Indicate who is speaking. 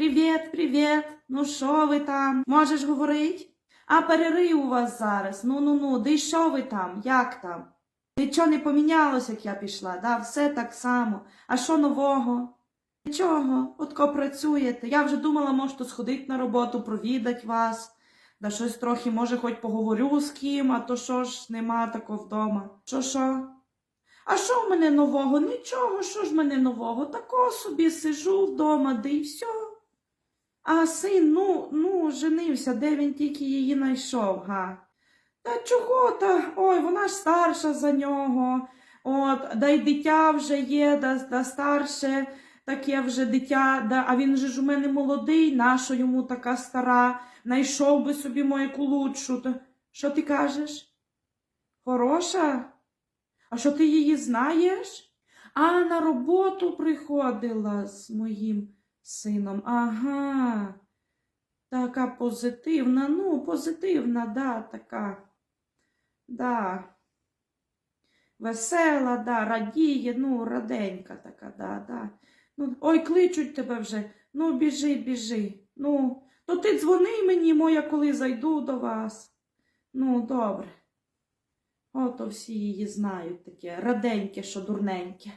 Speaker 1: Привіт, привіт. Ну що ви там? Можеш говорить? А перерив у вас зараз. Ну ну ну, де що ви там? Як там? Нічого не помінялося, як я пішла, да? все так само. А що нового? Нічого, отко працюєте. Я вже думала, можете сходити на роботу, провідати вас. Да щось трохи, може, хоч поговорю з ким, а то що ж нема такого вдома. Що що? А що в мене нового? Нічого, що ж в мене нового? Тако собі сижу вдома, да і все. А син, ну, ну, женився, де він тільки її знайшов, га? Та чого та? Ой, вона ж старша за нього. От, да й дитя вже є, да, да старше таке вже дитя, да, а він же ж у мене молодий, наша йому така стара, знайшов би собі мою лучшу. Що ти кажеш? Хороша? А що ти її знаєш? А на роботу приходила з моїм сином. Ага. Така позитивна, ну, позитивна, да, така. Да. Весела, да, радіє, ну, раденька така, да, да. Ну, ой, кличуть тебе вже. Ну, біжи, біжи. Ну, то ти дзвони мені, моя, коли зайду до вас. Ну, добре. Ото всі її знають таке, раденьке, що дурненьке.